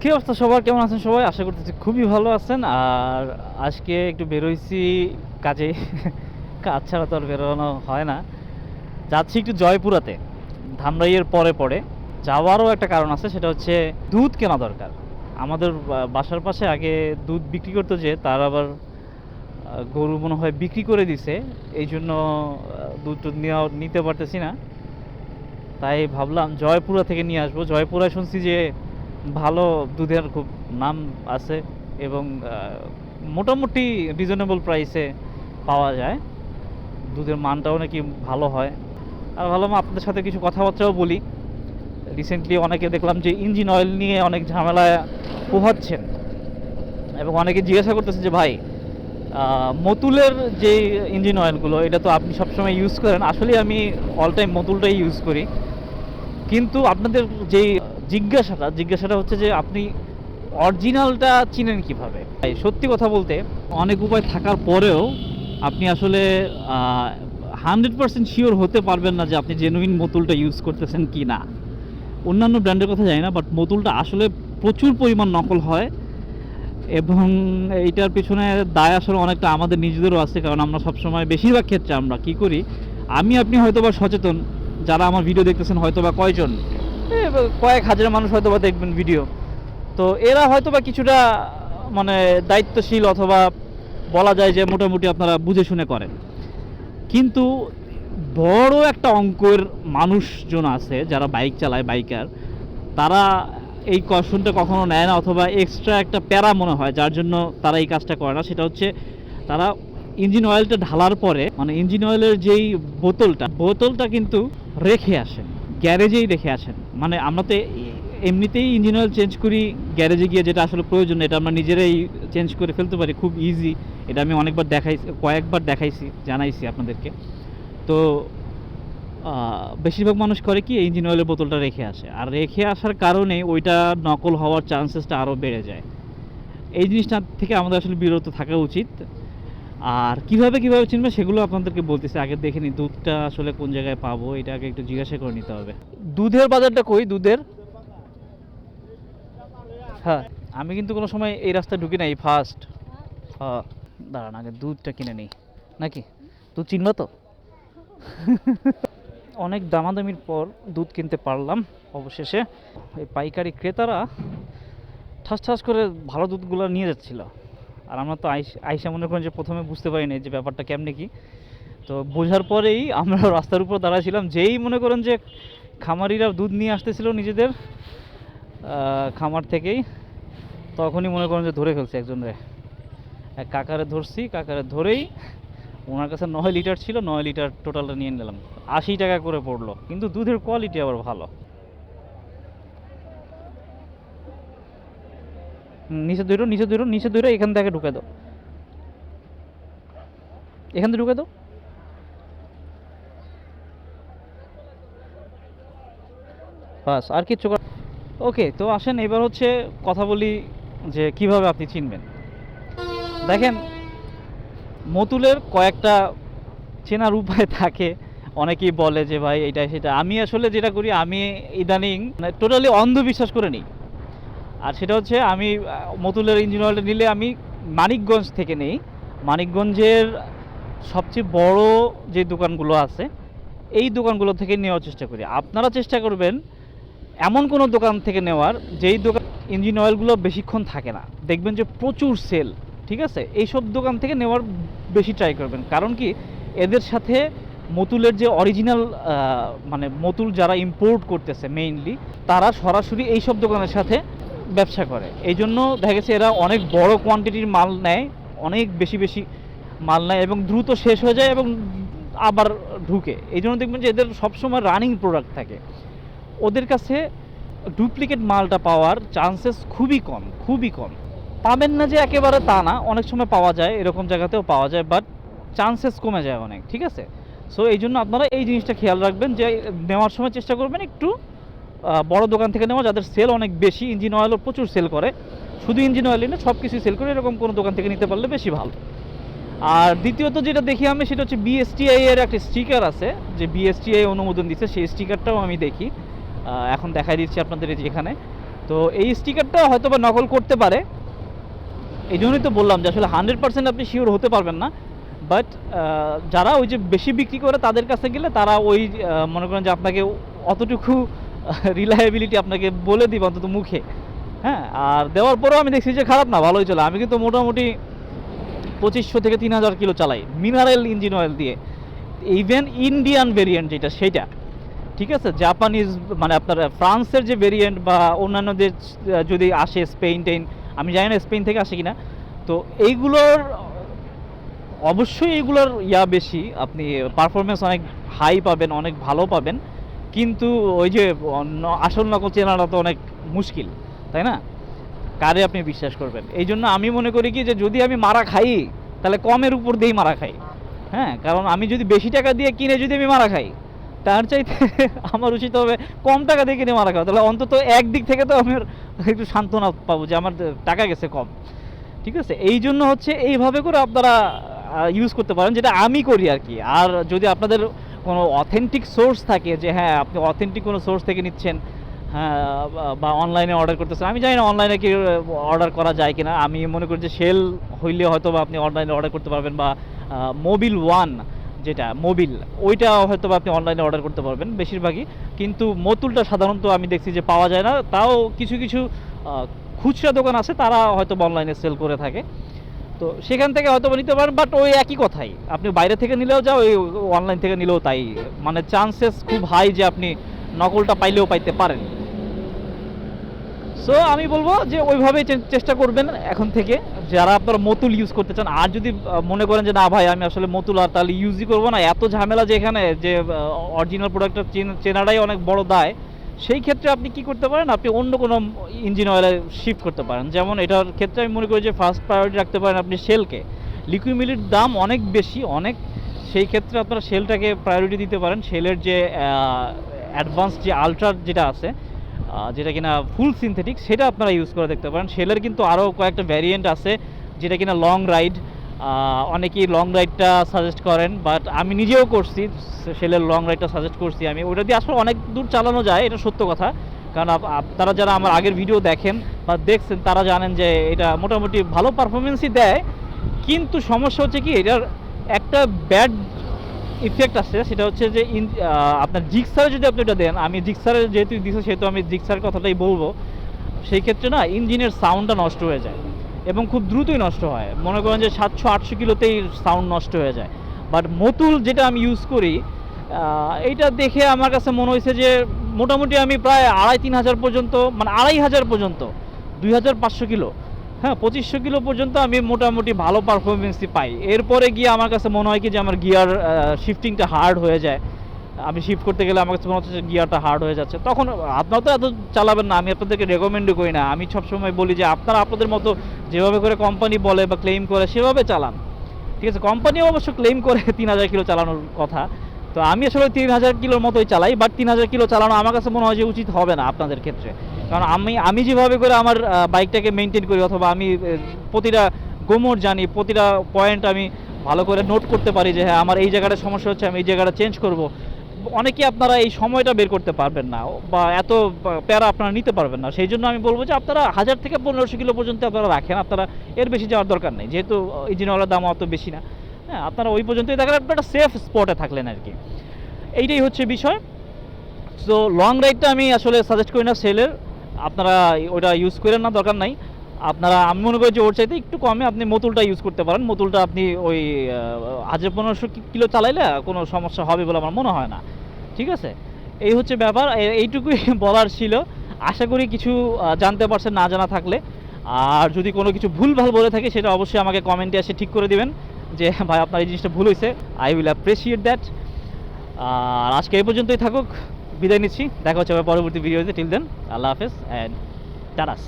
কী অবস্থা সবার? কেমন আছেন সবাই? আশা করতেছি খুবই ভালো আছেন। আর আজকে একটু বেরোইছি কাজে। কাজ ছাড়া তো আর বেরোনো হয় না। যাচ্ছি একটু জয়পুরাতে। ধামরাইয়ের পরে পরে। যাওয়ারও একটা কারণ আছে, সেটা হচ্ছে দুধ কেনা দরকার। আমাদের বাসার পাশে আগে দুধ বিক্রি করতো যে, তার আবার গরু মনে হয় বিক্রি করে দিছে। এই জন্য দুধ টুধ নিতে পারতেছি না। তাই ভাবলাম জয়পুরা থেকে নিয়ে আসব। জয়পুরায় শুনছি যে ভালো দুধের খুব নাম আছে এবং মোটামুটি রিজনেবল প্রাইসে পাওয়া যায়। দুধের মানটাও নাকি ভালো হয়। আর ভাবলাম আপনাদের সাথে কিছু কথাবার্তাও বলি। রিসেন্টলি অনেকে দেখলাম যে ইঞ্জিন অয়েল নিয়ে অনেক ঝামেলায় পোহাচ্ছেন। এবং অনেকে জিজ্ঞাসা করতেছে যে, ভাই মতুলের যে ইঞ্জিন অয়েলগুলো এটা তো আপনি সবসময় ইউজ করেন। আসলে আমি অল টাইম মতুলটাই ইউজ করি। কিন্তু আপনাদের যেই জিজ্ঞাসাটা জিজ্ঞাসাটা হচ্ছে যে আপনি অরিজিনালটা চিনেন কীভাবে? সত্যি কথা বলতে অনেক উপায় থাকার পরেও আপনি আসলে হান্ড্রেড পার্সেন্ট শিওর হতে পারবেন না যে আপনি জেনুইন মতুলটা ইউজ করতেছেন কি না অন্যান্য ব্র্যান্ডের কথা জানি না বাট মতুলটা আসলে প্রচুর পরিমাণ নকল হয় এবং এইটার পিছনে দায় আসলে অনেকটা আমাদের নিজেদেরও আছে, কারণ আমরা সবসময় বেশিরভাগ ক্ষেত্রে আমরা কি করি, আমি আপনি হয়তো বা সচেতন যারা আমার ভিডিও দেখতেছেন হয়তো বা কয়জন কয়েক হাজার মানুষ হয়তো বা দেখবেন ভিডিও তো এরা হয়তো বা কিছুটা মানে দায়িত্বশীল অথবা বলা যায় যে মোটামুটি আপনারা বুঝে শুনে করেন। কিন্তু বড় একটা অঙ্কের মানুষজন আছে, যারা বাইক চালায়, বাইকার, তারা এই কশনটা কখনো নেয় না অথবা এক্সট্রা একটা প্যারা মনে হয়, যার জন্য তারা এই কাজটা করে না। সেটা হচ্ছে, তারা ইঞ্জিন অয়েলটা ঢালার পরে মানে ইঞ্জিন অয়েলের যেই বোতলটা বোতলটা কিন্তু রেখে আসেন, গ্যারেজেই রেখে আসেন। মানে আমরা তো এমনিতেই ইঞ্জিন অয়েল চেঞ্জ করি, গ্যারেজে গিয়ে যেটা আসলে প্রয়োজন, এটা আমরা নিজেরাই চেঞ্জ করে ফেলতে পারি, খুব ইজি এটা আমি অনেকবার দেখাইছি, কয়েকবার দেখাইছি, জানাইছি আপনাদেরকে। তো বেশিরভাগ মানুষ করে কি, ইঞ্জিন অয়েলের বোতলটা রেখে আসে। আর রেখে আসার কারণে ওইটা নকল হওয়ার চান্সেসটা আরও বেড়ে যায়। এই জিনিসটা থেকে আমাদের আসলে বিরত থাকা উচিত। আর কীভাবে কীভাবে চিনবে সেগুলো আপনাদেরকে বলতেছি। আগে দেখে নিই দুধটা আসলে কোন জায়গায় পাবো এটা আগে একটু জিজ্ঞাসা করে নিতে হবে। দুধের বাজারটা কই? দুধের? হ্যাঁ আমি কিন্তু কোনো সময় এই রাস্তায় ঢুকি নাই ফার্স্ট হ্যাঁ দাঁড়ান আগে দুধটা কিনে নিই। নাকি? দুধ চিনবা তো? অনেক দামাদামির পর দুধ কিনতে পারলাম অবশেষে। এই পাইকারি ক্রেতারা ঠাস ঠাস করে ভালো দুধগুলো নিয়ে যাচ্ছিল। আর আমরা তো আইস মনে করেন যে প্রথমে বুঝতে পারি পারিনি যে ব্যাপারটা কেমনে কি। তো বোঝার পরেই আমরা রাস্তার উপর দাঁড়াছিলাম, যেই মনে করেন যে খামারিরা দুধ নিয়ে আসতেছিল নিজেদের খামার থেকেই, তখনই মনে করেন যে ধরে ফেলছে একজনরে। এক কাকারে ধরছি, কাকারে ধরেই ওনার কাছে নয় লিটার ছিল, নয় লিটার টোটালটা নিয়ে নিলাম। আশি টাকা করে পড়ল, কিন্তু দুধের কোয়ালিটি আবার ভালো। নিচে ধরো নিচে ধরো নিচে ধরো এখান থেকে ঢুকে দাও। এখান থেকে ঢুকে দাও। বাস, আর কিচ্ছু ওকে, তো আসেন, এবার হচ্ছে কথা বলি যে কীভাবে আপনি চিনবেন। দেখেন, মতুলের কয়েকটা চেনার উপায় থাকে। অনেকেই বলে যে, ভাই, এটা সেটা। আমি আসলে যেটা করি, আমি ইদানিং টোটালি অন্ধবিশ্বাস করে নিই। আর সেটা হচ্ছে আমি মতুলের ইঞ্জিন অয়েলটা নিলে আমি মানিকগঞ্জ থেকে নেই। মানিকগঞ্জের সবচেয়ে বড় যে দোকানগুলো আছে, এই দোকানগুলো থেকে নেওয়ার চেষ্টা করি। আপনারা চেষ্টা করবেন এমন কোনো দোকান থেকে নেওয়ার যেই দোকান ইঞ্জিন অয়েলগুলো বেশিক্ষণ থাকে না। দেখবেন যে প্রচুর সেল ঠিক আছে? এইসব দোকান থেকে নেওয়ার বেশি ট্রাই করবেন। কারণ কি? এদের সাথে মতুলের যে অরিজিনাল মানে মতুল যারা ইম্পোর্ট করতেছে মেইনলি তারা সরাসরি এইসব দোকানের সাথে ব্যবসা করে। এই জন্য দেখা গেছে এরা অনেক বড় কোয়ান্টিটির মাল নেয়, অনেক বেশি বেশি মাল নেয় এবং দ্রুত শেষ হয়ে যায় এবং আবার ঢুকে। এই জন্য দেখবেন যে এদের সবসময় রানিং প্রোডাক্ট থাকে। ওদের কাছে ডুপ্লিকেট মালটা পাওয়ার চান্সেস খুবই কম খুবই কম। পাবেন না যে একেবারে তা না, অনেক সময় পাওয়া যায়, এরকম জায়গাতেও পাওয়া যায় বাট চান্সেস কমে যায় অনেক, ঠিক আছে? সো এই জন্য আপনারা এই জিনিসটা খেয়াল রাখবেন যে নেওয়ার সময় চেষ্টা করবেন একটু বড় দোকান থেকে নেওয়া, যাদের সেল অনেক বেশি ইঞ্জিন অয়েলও প্রচুর সেল করে। শুধু ইঞ্জিন অয়েলই না সব কিছুই সেল করে এরকম কোনো দোকান থেকে নিতে পারলে বেশি ভালো। আর দ্বিতীয়ত যেটা দেখি আমি, সেটা হচ্ছে বিএসটিআই এর একটা স্টিকার আছে, যে বিএসটিআই অনুমোদন দিচ্ছে সেই স্টিকারটাও আমি দেখি। এখন দেখাই দিচ্ছি আপনাদের এই এখানে। তো এই স্টিকারটা হয়তো বা নকল করতে পারে। এই জন্যই তো বললাম যে আসলে হান্ড্রেড পার্সেন্ট আপনি শিওর হতে পারবেন না। বাট যারা ওই যে বেশি বিক্রি করে তাদের কাছে গেলে তারা ওই মনে করেন যে আপনাকে অতটুকু রিলায়েবিলিটি আপনাকে বলে দিব অন্তত মুখে। হ্যাঁ আর দেওয়ার পরেও আমি দেখছি যে খারাপ না ভালোই চলে। আমি কিন্তু মোটামুটি পঁচিশশো থেকে তিন হাজার কিলো চালাই মিনারেল ইঞ্জিন অয়েল দিয়ে। ইভেন ইন্ডিয়ান ভেরিয়েন্ট যেটা সেটা। ঠিক আছে? জাপানিজ মানে আপনার ফ্রান্সের যে ভেরিয়েন্ট বা অন্যান্য আহ, যদি আসে স্পেন টেইন আমি জানি না স্পেন থেকে আসে কিনা। তো এইগুলোর অবশ্যই এগুলোর ইয়া বেশি। আপনি পারফরমেন্স অনেক হাই পাবেন অনেক ভালো পাবেন। কিন্তু ওই যে ন- আসল নকল চেনাটা তো অনেক মুশকিল, তাই না? কারে আপনি বিশ্বাস করবেন? এই জন্য আমি মনে করি কি যে যদি আমি মারা খাই, তাহলে কমের উপর দিয়েই মারা খাই। হ্যাঁ কারণ আমি যদি বেশি টাকা দিয়ে কিনে যদি আমি মারা খাই, তার চাইতে আমার উচিত হবে কম টাকা দিয়ে কিনে মারা খাওয়া। তাহলে অন্তত একদিক থেকে তো আমার একটু সান্ত্বনা পাবো যে আমার টাকা গেছে কম। ঠিক আছে? এই জন্য হচ্ছে এইভাবে করে আপনারা ইউজ করতে পারেন, যেটা আমি করি আর কি। আর যদি আপনাদের কোনো অথেন্টিক সোর্স থাকে যে হ্যাঁ আপনি অথেন্টিক কোনো সোর্স থেকে নিচ্ছেন হ্যাঁ বা- অনলাইনে অর্ডার করতেছেন। আমি জানি না অনলাইনে কি অর্ডার করা যায় কিনা। আমি মনে করি যে সেল হইলে হয়তো বা আপনি অনলাইনে অর্ডার করতে পারবেন বা মোবিল ওয়ান যেটা মোবিল ওইটা হয়তো আপনি অনলাইনে অর্ডার করতে পারবেন বেশিরভাগই। কিন্তু মতুলটা সাধারণত আমি দেখছি যে, পাওয়া যায় না। তাও কিছু কিছু খুচরা দোকান আছে, তারা হয়তো অনলাইনে সেল করে থাকে। তো সেখান থেকে হয়তো নিতে পারেন বাট ওই একই কথাই। আপনি বাইরে থেকে নিলেও যাও ওই অনলাইন থেকে নিলেও তাই। মানে চান্সেস খুব হাই যে আপনি নকলটা পাইলেও পাইতে পারেন। সো আমি বলব যে ওইভাবেই চেষ্টা করবেন এখন থেকে। যারা আপনারা মতুল ইউজ করতে চান, আর যদি মনে করেন যে না ভাই, আমি আসলে মতুল আর তাহলে ইউজই করব না। এত ঝামেলা যে এখানে যে অরিজিনাল প্রোডাক্টটা চেনাটাই অনেক বড় দায়। সেই ক্ষেত্রে আপনি কি করতে পারেন? আপনি অন্য কোনো ইঞ্জিন অয়েলে শিফট করতে পারেন। যেমন এটার ক্ষেত্রে আমি মনে করি যে ফার্স্ট প্রায়োরিটি রাখতে পারেন আপনি শেলকে লিকুইমিলির দাম অনেক বেশি, অনেক। সেই ক্ষেত্রে আপনারা শেলটাকে প্রায়োরিটি দিতে পারেন। শেলের যে অ্যাডভান্স যে আলট্রা যেটা আছে যেটা কিনা ফুল সিনথেটিক সেটা আপনারা ইউজ করে দেখতে পারেন। শেলের কিন্তু আরও কয়েকটা ভ্যারিয়েন্ট আছে, যেটা কিনা লং রাইড অনেকেই লং রাইডটা সাজেস্ট করেন বাট আমি নিজেও করছি শেলের লং রাইডটা সাজেস্ট করছি আমি। ওটা দিয়ে আসলে অনেক দূর চালানো যায়, এটা সত্য কথা। কারণ আপনারা যারা আমার আগের ভিডিও দেখেন বা দেখছেন, তারা জানেন যে এটা মোটামুটি ভালো পারফরমেন্সই দেয়। কিন্তু সমস্যা হচ্ছে কি, এটার একটা ব্যাড ইফেক্ট আছে, সেটা হচ্ছে যে আপনার জিক্সারে যদি আপনি এটা দেন, আমি জিক্সারে যেহেতু দিচ্ছি সেহেতু আমি জিক্সার কথাটাই বলব। সেই ক্ষেত্রে না ইঞ্জিনের সাউন্ডটা নষ্ট হয়ে যায়। এবং খুব দ্রুতই নষ্ট হয়। মনে করেন যে সাতশো, আটশো কিলোতেই সাউন্ড নষ্ট হয়ে যায়। বাট মতুল যেটা আমি ইউজ করি এইটা দেখে আমার কাছে মনে হয়েছে যে মোটামুটি আমি প্রায় আড়াই, তিন হাজার পর্যন্ত মানে আড়াই হাজার পর্যন্ত, দুই হাজার পাঁচশো কিলো হ্যাঁ পঁচিশশো কিলো পর্যন্ত আমি মোটামুটি ভালো পারফরমেন্সই পাই। এরপরে গিয়ে আমার কাছে মনে হয় কি যে আমার গিয়ার শিফটিংটা হার্ড হয়ে যায়। আমি শিফট করতে গেলে আমার কাছে মনে হচ্ছে গিয়ারটা হার্ড হয়ে যাচ্ছে। তখন আপনারা তো এত চালাবেন না, আমি আপনাদেরকে রেকমেন্ডও করি না। আমি সবসময় বলি যে আপনারা আপনাদের মতো যেভাবে করে কোম্পানি বলে বা ক্লেম করে সেভাবে চালান। ঠিক আছে কোম্পানিও অবশ্য ক্লেম করে তিন হাজার কিলো চালানোর কথা। তো আমি আসলে তিন হাজার কিলোর মতোই চালাই বাট তিন হাজার কিলো চালানো আমার কাছে মনে হয় যে উচিত হবে না আপনাদের ক্ষেত্রে। কারণ আমি আমি যেভাবে করে আমার বাইকটাকে মেনটেন করি অথবা আমি প্রতিটা গোমর জানি, প্রতিটা পয়েন্ট আমি ভালো করে নোট করতে পারি যে হ্যাঁ আমার এই জায়গাটা সমস্যা হচ্ছে, আমি এই জায়গাটা চেঞ্জ করব। অনেকে আপনারা এই সময়টা বের করতে পারবেন না, বা এত প্যারা আপনারা নিতে পারবেন না। সেই জন্য আমি বলব যে আপনারা হাজার থেকে পনেরোশো কিলো পর্যন্ত আপনারা রাখেন, আপনারা এর বেশি যাওয়ার দরকার নেই, যেহেতু ইঞ্জিনওয়ালার দাম অত বেশি না। হ্যাঁ আপনারা ওই পর্যন্তই দেখেন আপনারা একটা সেফ স্পটে থাকলেন আর কি। এইটাই হচ্ছে বিষয়। সো লং রাইডটা আমি আসলে সাজেস্ট করি না সেলের আপনারা ওটা ইউজ করেন না, দরকার নাই। আপনারা, আমি মনে করি যে ওর চাইতে একটু কমে আপনি মতুলটা ইউজ করতে পারেন। মতুলটা আপনি ওই হাজার পনেরোশো কিলো চালাইলে কোনো সমস্যা হবে বলে আমার মনে হয় না। ঠিক আছে? এই হচ্ছে ব্যাপার। এইটুকুই বলার ছিল। আশা করি কিছু জানতে পারছেন, না জানা থাকলে। আর যদি কোনো কিছু ভুল ভালো বলে থাকে, সেটা অবশ্যই আমাকে কমেন্টে এসে ঠিক করে দিবেন যে, ভাই, আপনার এই জিনিসটা ভুল হয়েছে আই উইল অ্যাপ্রিসিয়েট দ্যাট আর আজকে এই পর্যন্তই থাকুক। বিদায় নিচ্ছি। দেখা হচ্ছে পরবর্তী ভিডিওতে টিল দেন আল্লাহ হাফেজ অ্যান্ড টাটাস